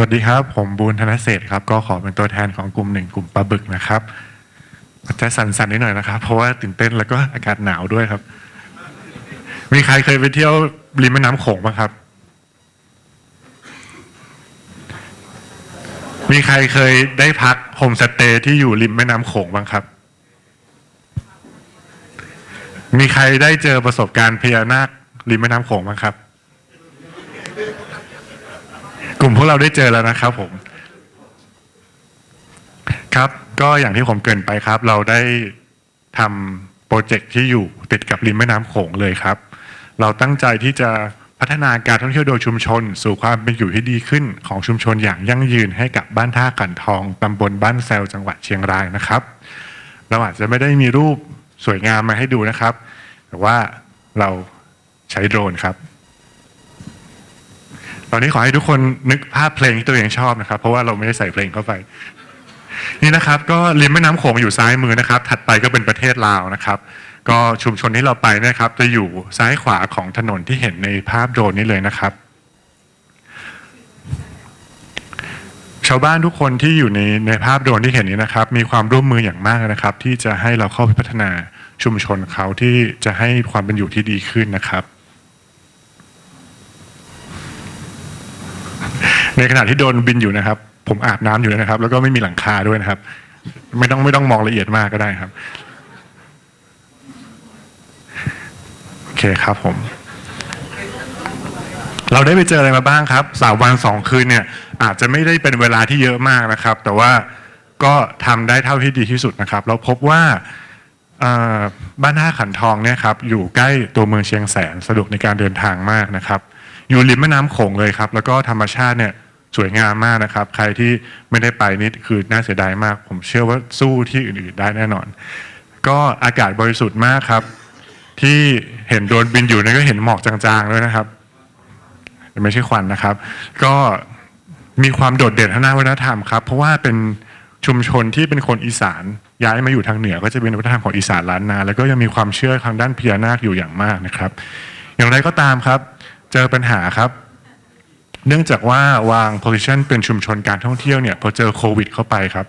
สวัสดีครับ ผมบูนธนเศรษฐ์ครับ ก็ขอเป็นตัวแทนของกลุ่มหนึ่งกลุ่มปลาบึกนะครับจะสั่นๆนิดหน่อยนะครับ เพราะว่าตื่นเต้นแล้วก็อากาศหนาวด้วยครับ มีใครเคยไปเที่ยวริมแม่น้ำโขงบ้างครับ มีใครเคยได้พักโฮมสเตย์ที่อยู่ริมแม่น้ำโขงบ้างครับ มีใครได้เจอประสบการณ์พญานาคริมแม่น้ำโขงบ้างครับ กลุ่มพวกเราได้เจอแล้วนะครับผม ครับก็อย่างที่ผมเกินไปครับ เราได้ทำโปรเจกต์ที่อยู่ติดกับริมแม่น้ำโขงเลยครับ เราตั้งใจที่จะพัฒนาการท่องเที่ยวโดยชุมชน สู่ความเป็นอยู่ที่ดีขึ้นของชุมชนอย่างยั่งยืนให้กับบ้านท่าขันทองตำบลบ้านแซวจังหวัดเชียงรายนะครับ เราอาจจะไม่ได้มีรูปสวยงามมาให้ดูนะครับ แต่ว่าเราใช้โดรนครับ ตอนนี้ขอให้ทุกคนนึกภาพเพลงที่ตัวเองชอบนะครับ เพราะว่าเราไม่ได้ใส่เพลงเข้าไป นี่นะครับก็ริมแม่น้ำโขงอยู่ซ้ายมือนะครับ ถัดไปก็เป็นประเทศลาวนะครับ ก็ชุมชนที่เราไปนะครับ จะอยู่ซ้ายขวาของถนนที่เห็นในภาพโดรนนี้เลยนะครับ ชาวบ้านทุกคนที่อยู่ในในภาพโดรนที่เห็นนี้นะครับ มีความร่วมมืออย่างมากนะครับ ที่จะให้เราเข้าไปพัฒนาชุมชนเขาที่จะให้ความเป็นอยู่ที่ดีขึ้นนะครับ ในขณะที่โดนบินอยู่นะครับ ผมอาบน้ำอยู่นะครับ แล้วก็ไม่มีหลังคาด้วยนะครับ ไม่ต้องไม่ต้องมองละเอียดมากก็ได้ครับโอเคครับผม เราได้ไปเจออะไรมาบ้างครับสามวันสองคืนเนี่ย อาจจะไม่ได้เป็นเวลาที่เยอะมากนะครับ แต่ว่าก็ทำได้เท่าที่ดีที่สุดนะครับ เราพบว่าบ้านท่าขันทองเนี่ยครับอยู่ใกล้ตัวเมืองเชียงแสนสะดวกในการเดินทางมากนะครับ อยู่ริมแม่น้ำโขงเลยครับ แล้วก็ธรรมชาติเนี่ย สวยงามมากนะครับ ใครที่ไม่ได้ไปนี่คือน่าเสียดายมาก ผมเชื่อว่าสู้ที่อื่นๆได้แน่นอน ก็อากาศบริสุทธิ์มากครับ ที่เห็นโดรนบินอยู่นั่นก็เห็นหมอกจางๆด้วยนะครับไม่ใช่ควันนะครับ ก็มีความโดดเด่นทางด้านวัฒนธรรมครับ เพราะว่าเป็นชุมชนที่เป็นคนอีสานย้ายมาอยู่ทางเหนือ ก็จะเป็นวัฒนธรรมของอีสานล้านนา แล้วก็ยังมีความเชื่อทางด้านพญานาคอยู่อย่างมากนะครับ อย่างไรก็ตามครับ เจอปัญหาครับ เนื่องจากว่าวาง position เป็นชุมชนการท่องเที่ยวเนี่ยพอเจอโควิดเข้าไปครับ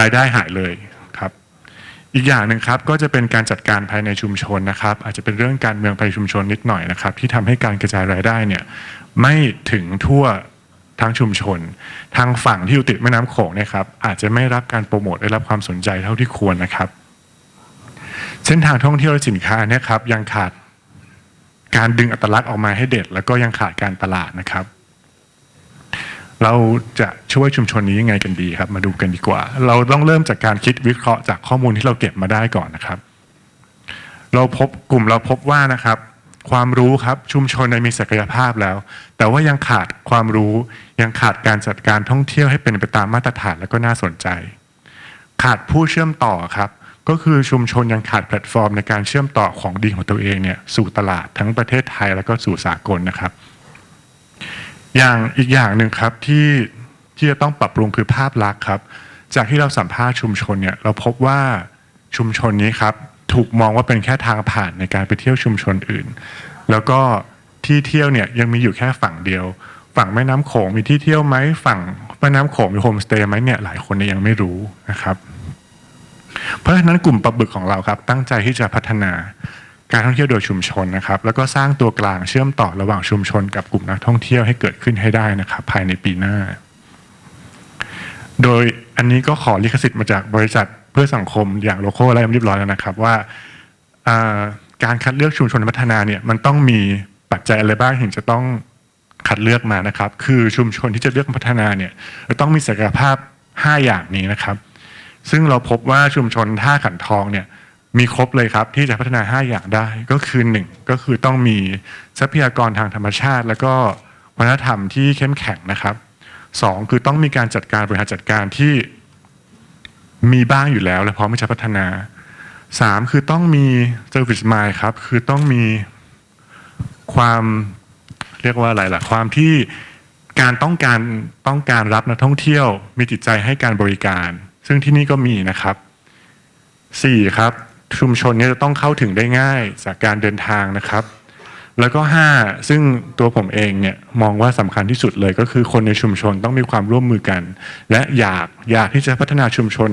รายได้หายเลยครับ อีกอย่างหนึ่งครับก็จะเป็นการจัดการภายในชุมชนนะครับ อาจจะเป็นเรื่องการเมืองภายในชุมชนนิดหน่อยนะครับ ที่ทำให้การกระจายรายได้เนี่ยไม่ถึงทั่วทั้งชุมชน ทางฝั่งที่อยู่ติดแม่น้ำโขงเนี่ยครับ อาจจะไม่รับการโปรโมทได้รับความสนใจเท่าที่ควรนะครับ เส้นทางท่องเที่ยวและสินค้าเนี่ยครับยังขาดการดึงอัตลักษณ์ออกมาให้เด็ด แล้วก็ยังขาดการตลาดนะครับ เราจะช่วยชุมชนนี้ยังไงกันดีครับ มาดูกันดีกว่า เราต้องเริ่มจากการคิดวิเคราะห์จากข้อมูลที่เราเก็บมาได้ก่อนนะครับ เราพบกลุ่มเราพบว่านะครับ ความรู้ครับชุมชนในมีศักยภาพแล้ว แต่ว่ายังขาดความรู้ยังขาดการจัดการท่องเที่ยวให้เป็นไปตามมาตรฐานและก็น่าสนใจ ขาดผู้เชื่อมต่อครับก็คือชุมชนยังขาดแพลตฟอร์มในการเชื่อมต่อของดีของตัวเองเนี่ยสู่ตลาดทั้งประเทศไทยแล้วก็สู่สากลนะครับ อย่างอีกอย่างหนึ่งครับที่ที่จะต้องปรับปรุงคือภาพลักษณ์ครับ จากที่เราสัมภาษณ์ชุมชนเนี่ยเราพบว่าชุมชนนี้ครับถูกมองว่าเป็นแค่ทางผ่านในการไปเที่ยวชุมชนอื่น แล้วก็ที่เที่ยวเนี่ยยังมีอยู่แค่ฝั่งเดียว ฝั่งแม่น้ำโขงมีที่เที่ยวไหมฝั่งแม่น้ำโขงมีโฮมสเตย์ไหมเนี่ยหลายคนยยังไม่รู้นะครับ เพราะฉะนั้นกลุ่มปลาบึกของเราครับ ตั้งใจที่จะพัฒนา การท่องเที่ยวโดยชุมชนนะครับ แล้วก็สร้างตัวกลางเชื่อมต่อระหว่างชุมชนกับกลุ่มนักท่องเที่ยวให้เกิดขึ้นให้ได้นะครับ ภายในปีหน้า โดยอันนี้ก็ขอลิขสิทธิ์มาจากบริษัทเพื่อสังคมอย่างโลโก้อะไรเรียบร้อยแล้วนะครับว่าการคัดเลือกชุมชนพัฒนาเนี่ยมันต้องมีปัจจัยอะไรบ้างถึงจะต้องคัดเลือกมานะครับ คือชุมชนที่จะเลือกพัฒนาเนี่ยต้องมีศักยภาพ 5 อย่างนี้นะครับ ซึ่งเราพบว่าชุมชนท่าขันทองเนี่ย มีครบเลยครับที่จะพัฒนา 5 อย่างได้ก็คือ 1 ก็คือต้องมีทรัพยากรทางธรรมชาติ แล้วก็วัฒนธรรมที่เข้มแข็งนะครับสองคือต้องมีการจัดการบริหารจัดการที่มีบ้างอยู่แล้ว และพร้อมที่จะพัฒนาสามคือต้องมี service mind ครับคือต้องมีความเรียกว่าอะไรล่ะความที่การต้องการต้องการรับนักท่องเที่ยว มีจิตใจให้การบริการ ซึ่งที่นี่ก็มีนะครับสี่ครับ ชุมชนเนี้จะต้องเข้าถึงได้ง่ายจากการเดินทางนะครับ แล้วก็ 5 ซึ่งตัวผมเองเนี่ยมองว่าสำคัญที่สุดเลยก็คือคนในชุมชนต้องมีความร่วมมือกัน และอยากอยากที่จะพัฒนาชุมชน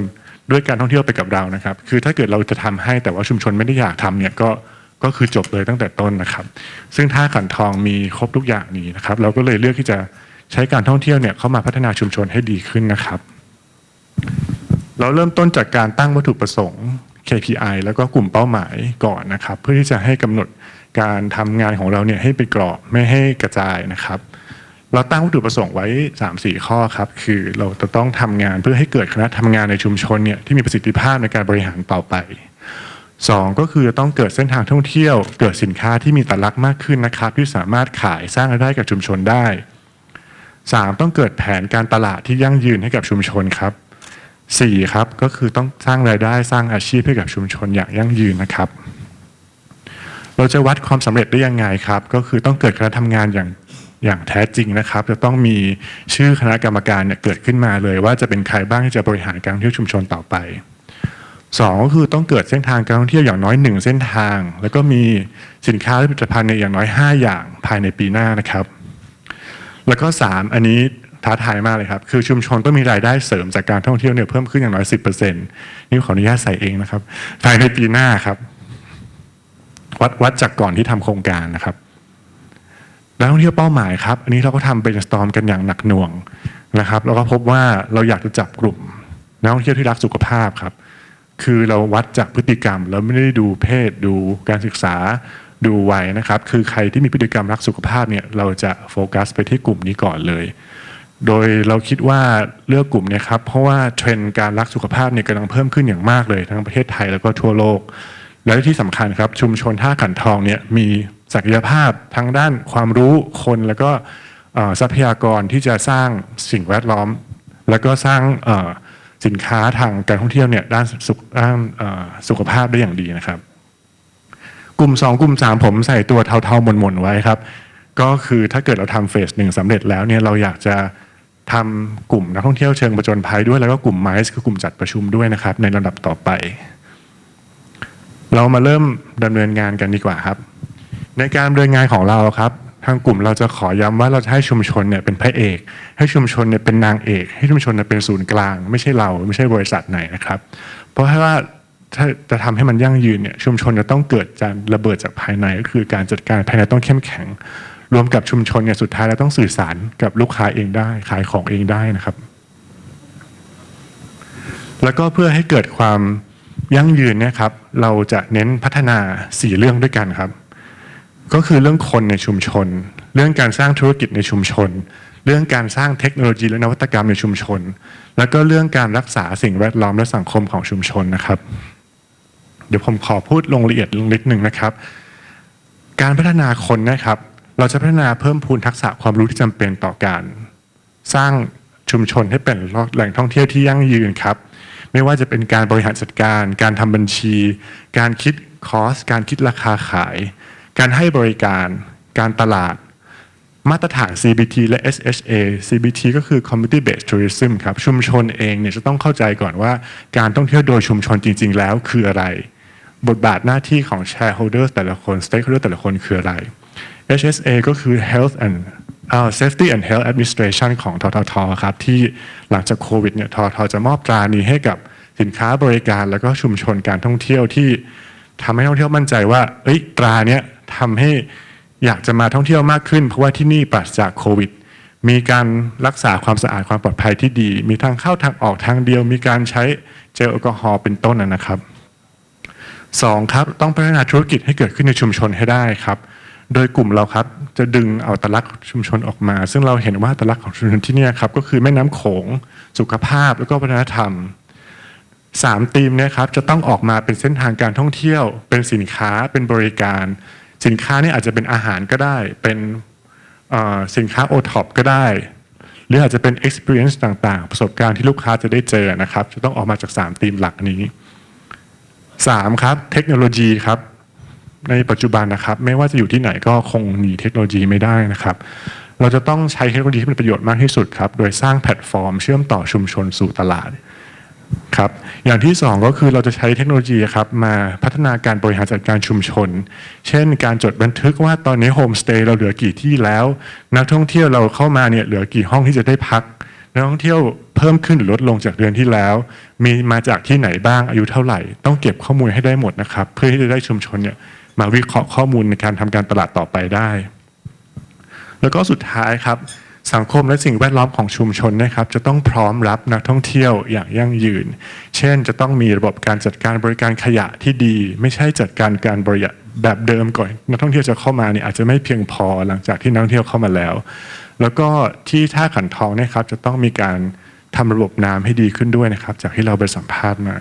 ด้วยการท่องเที่ยวไปกับเรานะครับ คือถ้าเกิดเราจะทำให้แต่ว่าชุมชนไม่ได้อยากทำเนี่ยก็ก็คือจบเลยตั้งแต่ต้นนะครับ ซึ่งท่าขันทองมีครบทุกอย่างนี้นะครับ เราก็เลยเลือกที่จะใช้การท่องเที่ยวเนี่ยเข้ามาพัฒนาชุมชนให้ดีขึ้นนะครับ เราเริ่มต้นจากการตั้งวัตถุประสงค์ KPI แล้วก็กลุ่มเป้าหมายก่อนนะครับ เพื่อที่จะให้กำหนดการทำงานของเราเนี่ยให้เป็นกรอบไม่ให้กระจายนะครับ เราตั้งวัตถุประสงค์ไว้ 3-4 ข้อครับ คือเราจะต้องทำงานเพื่อให้เกิดคณะทำงานในชุมชนเนี่ยที่มีประสิทธิภาพในการบริหารต่อไปสองก็คือจะต้องเกิดเส้นทางท่องเที่ยว เกิดสินค้าที่มีตลักษณ์มากขึ้นนะครับ ที่สามารถขายสร้างรายได้กับชุมชนได้สามต้องเกิดแผนการตลาดที่ยั่งยืนให้กับชุมชนครับ สี่ครับก็คือต้องสร้างรายได้สร้างอาชีพให้กับชุมชนอย่างยั่งยืนนะครับ เราจะวัดความสำเร็จได้ยังไงครับ ก็คือต้องเกิดการทำงานอย่างอย่างแท้จริงนะครับ จะต้องมีชื่อคณะกรรมการเนี่ยเกิดขึ้นมาเลย ว่าจะเป็นใครบ้างที่จะบริหารการท่องเที่ยวชุมชนต่อไปสองก็คือต้องเกิดเส้นทางการท่องเที่ยวอย่างน้อยหนึ่งเส้นทาง แล้วก็มีสินค้าและผลิตภัณฑ์ในยอย่างน้อย 5 อย่างภายในปีหน้านะครับ แล้วก็สามอันนี้ ท้าทายมากเลยครับ คือชุมชนต้องมีรายได้เสริมจากการท่องเที่ยวเนี่ยเพิ่มขึ้นอย่างน้อย 10%นี่ขออนุญาตใส่เองนะครับ ภายในปีหน้าครับ วัดวัดจากก่อนที่ทำโครงการนะครับนักท่องเที่ยวเป้าหมายครับอันนี้เราก็ทำเป็นสตอมกันอย่างหนักหน่วงนะครับ แล้วก็พบว่าเราอยากจะจับกลุ่มนักท่องเที่ยวที่รักสุขภาพครับ คือเราวัดจากพฤติกรรมเราไม่ได้ดูเพศดูการศึกษาดูวัยนะครับ คือใครที่มีพฤติกรรมรักสุขภาพเนี่ยเราจะโฟกัสไปที่กลุ่มนี้ก่อนเลย โดยเราคิดว่าเลือกกลุ่มเนี่ยครับเพราะว่าเทรนด์การรักสุขภาพเนี่ยกำลังเพิ่มขึ้นอย่างมากเลยทั้งประเทศไทยแล้วก็ทั่วโลก และที่สำคัญครับชุมชนท่าขันทองเนี่ยมีศักยภาพทั้งด้านความรู้คนแล้วก็ทรัพยากรที่จะสร้างสิ่งแวดล้อม แล้วก็สร้างสินค้าทางการท่องเที่ยวเนี่ยด้านสุขด้านสุขภาพได้อย่างดีนะครับ กลุ่ม 2 กลุ่ม 3 ผมใส่ตัวเทาๆมนๆไว้ครับ ก็คือถ้าเกิดเราทำเฟสหนึ่งสำเร็จแล้วเนี่ยเราอยากจะ ทำกลุ่มนักท่องเที่ยวเชิงประจนภัยด้วยแล้วก็กลุ่มไมซ์คือกลุ่มจัดประชุมด้วยนะครับ ในระดับต่อไป เรามาเริ่มดำเนินงานกันดีกว่าครับ ในการดำเนินงานของเราครับ ทางกลุ่มเราจะขอย้ำว่าเราจะให้ชุมชนเนี่ยเป็นพระเอก ให้ชุมชนเนี่ยเป็นนางเอก ให้ชุมชนเนี่ยเป็นศูนย์กลาง ไม่ใช่เราไม่ใช่บริษัทไหนนะครับ เพราะว่าถ้าจะทำให้มันยั่งยืนเนี่ยชุมชนจะต้องเกิดการระเบิดจากภายในก็คือการจัดการภายในต้องเข้มแข็ง รวมกับชุมชนเนี่ยสุดท้ายเราต้องสื่อสารกับลูกค้าเองได้ ขายของเองได้นะครับ แล้วก็เพื่อให้เกิดความยั่งยืนเนี่ยครับ เราจะเน้นพัฒนาสี่เรื่องด้วยกันครับ ก็คือเรื่องคนในชุมชน เรื่องการสร้างธุรกิจในชุมชน เรื่องการสร้างเทคโนโลยีและนวัตกรรมในชุมชน แล้วก็เรื่องการรักษาสิ่งแวดล้อมและสังคมของชุมชนนะครับ เดี๋ยวผมขอพูดลงละเอียดลงนิดหนึ่งนะครับ การพัฒนาคนนะครับ เราจะพัฒนาเพิ่มพูนทักษะความรู้ที่จำเป็นต่อการ สร้างชุมชนให้เป็นแหล่งท่องเที่ยวที่ยั่งยืนครับ ไม่ว่าจะเป็นการบริหารจัดการ การทำบัญชี การคิดคอส การคิดราคาขาย การให้บริการ การตลาด มาตรฐาน CBT และ SHA CBT ก็คือ Community Based Tourism ครับ ชุมชนเองเนี่ยจะต้องเข้าใจก่อนว่า การท่องเที่ยวโดยชุมชนจริง ๆ แล้วคืออะไร บทบาทหน้าที่ของ Shareholder แต่ละคน stakeholder แต่ละคนคืออะไร HSA ก็คือ Health and อ่า Safety and Health Administration ของทททครับ ที่หลังจากโควิดเนี่ยทททจะมอบตรานี้ให้กับสินค้าบริการแล้วก็ชุมชนการท่องเที่ยวที่ทำให้ท่องเที่ยวมั่นใจว่าเอ้ยตราเนี้ยทำให้อยากจะมาท่องเที่ยวมากขึ้น เพราะว่าที่นี่ปราศจากโควิด มีการรักษาความสะอาดความปลอดภัยที่ดี มีทางเข้าทางออกทางเดียว มีการใช้เจลแอลกอฮอล์เป็นต้นนะนะครับสองครับต้องพัฒนาธุรกิจให้เกิดขึ้นในชุมชนให้ได้ครับ โดยกลุ่มเราครับจะดึงเอาตลักษณ์ชุมชนออกมา ซึ่งเราเห็นว่าตลักษณ์ของชุมชนที่นี่ครับก็คือแม่น้ำโขง สุขภาพแล้วก็วัฒนธรรมสามธีมนีครับจะต้องออกมาเป็นเส้นทางการท่องเที่ยว เป็นสินค้าเป็นบริการ สินค้าเนี่ยอาจจะเป็นอาหารก็ได้ เป็นสินค้าโอท็อปก็ได้ หรืออาจจะเป็น experience ต่างๆ ประสบการณ์ที่ลูกค้าจะได้เจอนะครับ จะต้องออกมาจากสามธีมหลักนี้สามครับเทคโนโลยีครับ ในปัจจุบันนะครับ ไม่ว่าจะอยู่ที่ไหนก็คงหนีเทคโนโลยีไม่ได้นะครับ เราจะต้องใช้เทคโนโลยีที่เป็นประโยชน์มากที่สุดครับ โดยสร้างแพลตฟอร์มเชื่อมต่อชุมชนสู่ตลาดครับอย่างที่สองก็คือเราจะใช้เทคโนโลยีครับมาพัฒนาการบริหารจัดการชุมชน เช่น การจดบันทึกว่าตอนนี้โฮมสเตย์เราเหลือกี่ที่แล้ว นักท่องเที่ยวเราเข้ามาเนี่ยเหลือกี่ห้องที่จะได้พักนักท่องเที่ยวเพิ่มขึ้นหรือลดลงจากเดือนที่แล้ว มีมาจากที่ไหนบ้างอายุเท่าไหร่ ต้องเก็บข้อมูลให้ได้หมดนะครับ เพื่อที่จะได้ชุมชนเนี่ย มาวิเคราะห์ข้อมูลในการทำการตลาดต่อไปได้ แล้วก็สุดท้ายครับ สังคมและสิ่งแวดล้อมของชุมชนนะครับ จะต้องพร้อมรับนักท่องเที่ยวอย่างยั่งยืน เช่น จะต้องมีระบบการจัดการบริการขยะที่ดี ไม่ใช่จัดการการบริแบบเดิมก่อนนักท่องเที่ยวจะเข้ามาเนี่ยอาจจะไม่เพียงพอหลังจากที่นักท่องเที่ยวเข้ามาแล้ว แล้วก็ที่ท่าขันทองนะครับจะต้องมีการทำระบบน้ำให้ดีขึ้นด้วยนะครับ จากที่เราไปสัมภาษณ์มา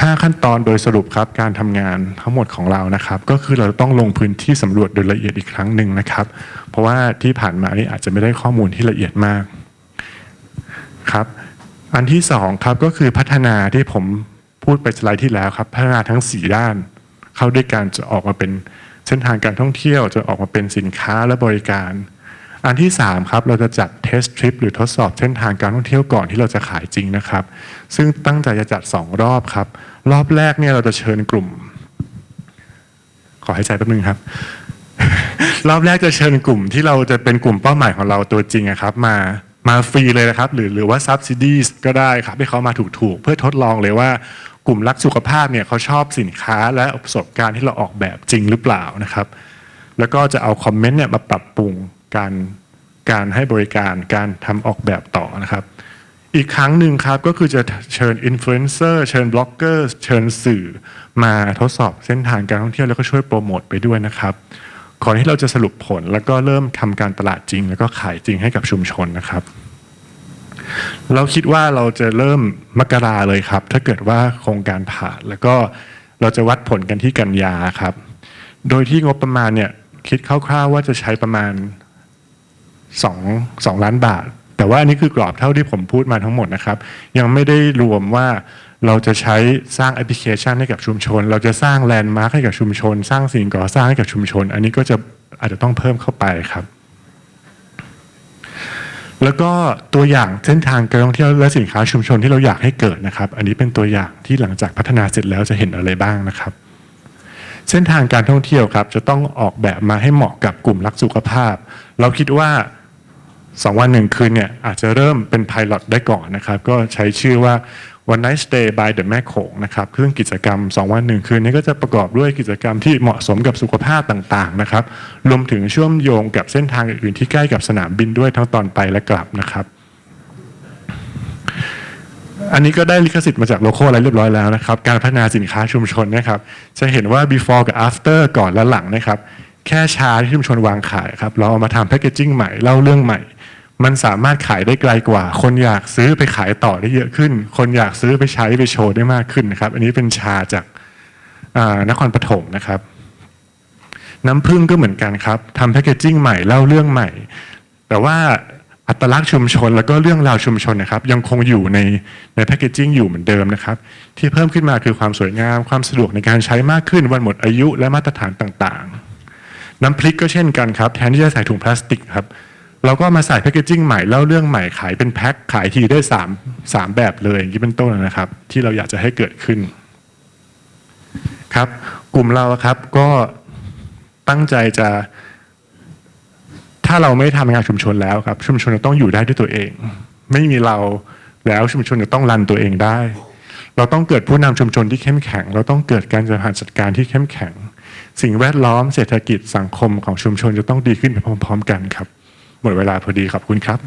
5 ขั้นตอนโดยสรุปครับ การทำงานทั้งหมดของเรานะครับ ก็คือเราต้องลงพื้นที่สำรวจโดยละเอียดอีกครั้งหนึ่งนะครับ เพราะว่าที่ผ่านมานี่อาจจะไม่ได้ข้อมูลที่ละเอียดมากครับ อันที่สองครับก็คือพัฒนาที่ผมพูดไปสไลด์ที่แล้วครับ พัฒนาทั้ง 4 ด้าน เข้าด้วยการจะออกมาเป็นเส้นทางการท่องเที่ยวจะออกมาเป็นสินค้าและบริการ อันที่3ครับเราจะจัดเทสทริปหรือทดสอบเส้นทางการท่องเที่ยวก่อนที่เราจะขายจริงนะครับ ซึ่งตั้งใจจะจัด 2 รอบครับ รอบแรกเนี่ยเราจะเชิญกลุ่ม ขอให้ใจแป๊บนึงครับ รอบแรกจะเชิญกลุ่มที่เราจะเป็นกลุ่มเป้าหมายของเราตัวจริงครับ มามาฟรีเลยนะครับ หรือหรือว่า subsidies ก็ได้ครับให้เขามาถูกๆ เพื่อทดลองเลยว่ากลุ่มรักสุขภาพเนี่ยเขาชอบสินค้าและประสบการณ์ที่เราออกแบบจริงหรือเปล่านะครับ แล้วก็จะเอาคอมเมนต์เนี่ยมาปรับปรุง การการให้บริการการทำออกแบบต่อนะครับ อีกครั้งหนึ่งครับก็คือจะเชิญอินฟลูเอนเซอร์เชิญบล็อกเกอร์เชิญสื่อมาทดสอบเส้นทางการท่องเที่ยวแล้วก็ช่วยโปรโมทไปด้วยนะครับก่อนที่เราจะสรุปผลแล้วก็เริ่มทำการตลาดจริง แล้วก็ขายจริงให้กับชุมชนนะครับ เราคิดว่าเราจะเริ่มมกราเลยครับ ถ้าเกิดว่าโครงการผ่านแล้วก็เราจะวัดผลกันที่กันยาครับ โดยที่งบประมาณเนี่ยคิดคร่าวๆว่าจะใช้ประมาณ 2 2 ล้านบาท แต่ว่าอันนี้คือกรอบเท่าที่ผมพูดมาทั้งหมดนะครับ ยังไม่ได้รวมว่าเราจะใช้สร้างแอปพลิเคชันให้กับชุมชน เราจะสร้างแลนด์มาร์คให้กับชุมชน สร้างสิ่งก่อสร้างให้กับชุมชน อันนี้ก็จะอาจจะต้องเพิ่มเข้าไปครับ แล้วก็ตัวอย่างเส้นทางการท่องเที่ยวและสินค้าชุมชนที่เราอยากให้เกิดนะครับ อันนี้เป็นตัวอย่างที่หลังจากพัฒนาเสร็จแล้วจะเห็นอะไรบ้างนะครับ เส้นทางการท่องเที่ยวครับ จะต้องออกแบบมาให้เหมาะกับกลุ่มรักสุขภาพ เราคิดว่า สองวันหนึ่งคืนเนี่ยอาจจะเริ่มเป็นไพลอตได้ก่อนนะครับ ก็ใช้ชื่อว่า One Night Stay by the แม่โขงนะครับซึ่งกิจกรรม 2 วันหนึ่งคืนนี้ก็จะประกอบด้วยกิจกรรมที่เหมาะสมกับสุขภาพต่างๆนะครับรวมถึงเชื่อมโยงกับเส้นทางอื่นๆที่ใกล้กับสนามบินด้วยทั้งตอนไปและกลับนะครับ อันนี้ก็ได้ลิขสิทธิ์มาจากโลโก้อะไรเรียบร้อยแล้วนะครับ การพัฒนาสินค้าชุมชนนะครับจะเห็นว่า before กับ after ก่อนและหลังนะครับ แค่ชาที่ชุมชนวางขายครับเราเอามาทำแพคเกจิ้งใหม่เล่าเรื่องใหม่ มันสามารถขายได้ไกลกว่า คนอยากซื้อไปขายต่อได้เยอะขึ้น คนอยากซื้อไปใช้ไปโชว์ได้มากขึ้นนะครับ อันนี้เป็นชาจากนครปฐมนะครับ น้ำผึ้งก็เหมือนกันครับทำแพคเกจิ้งใหม่เล่าเรื่องใหม่ แต่ว่าอัตลักษณ์ชุมชนแล้วก็เรื่องราวชุมชนนะครับ ยังคงอยู่ในในแพคเกจิ้งอยู่เหมือนเดิมนะครับ ที่เพิ่มขึ้นมาคือความสวยงาม ความสะดวกในการใช้มากขึ้น วันหมดอายุและมาตรฐานต่างๆ น้ำพริกก็เช่นกันครับ แทนที่จะใส่ถุงพลาสติกครับ เราก็มาใส่แพคเกจิ้งใหม่เล่าเรื่องใหม่ขายเป็นแพ็คขายทีได้สามสามแบบเลยอย่างนี้เป็นต้นนะครับ ที่เราอยากจะให้เกิดขึ้นครับ กลุ่มเราครับก็ตั้งใจจะ ถ้าเราไม่ทำงานชุมชนแล้วครับ ชุมชนจะต้องอยู่ได้ด้วยตัวเอง ไม่มีเราแล้วชุมชนจะต้องรันตัวเองได้ เราต้องเกิดผู้นำชุมชนที่เข้มแข็ง เราต้องเกิดการบริหารจัดการที่เข้มแข็ง สิ่งแวดล้อมเศรษฐกิจสังคมของชุมชนจะต้องดีขึ้นไปพร้อม ๆ กันครับ หมดเวลาพอดีขอบคุณครับ